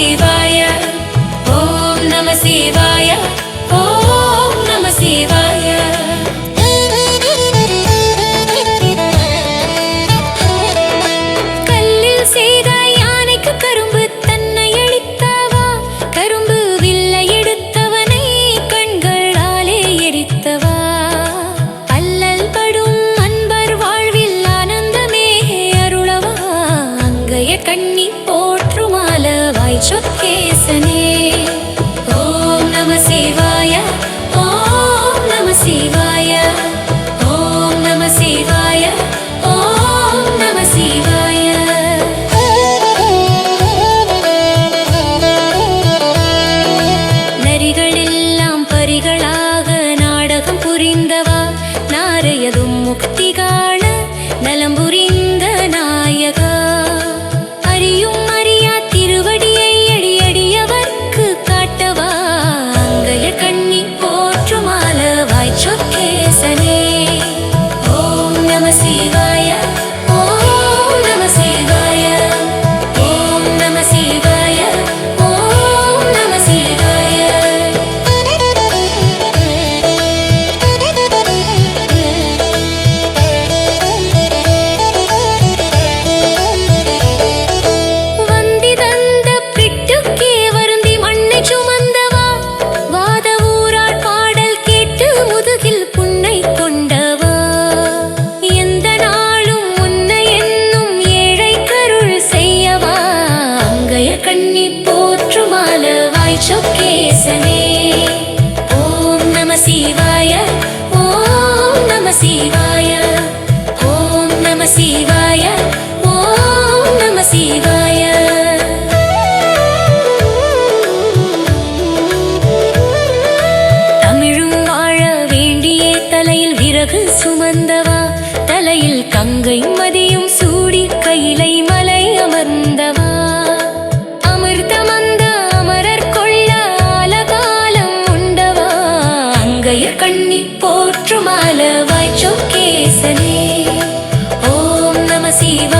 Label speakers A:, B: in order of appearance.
A: believe. चुपके सने चुक्केसने ॐ नमः शिवाय ॐ ॐ नमः शिवाय ॐ नमः शिवाय। தமிழும் வாழ வேண்டிய தலையில் சுமந்தவா தலையில் கங்கை ಜೀವ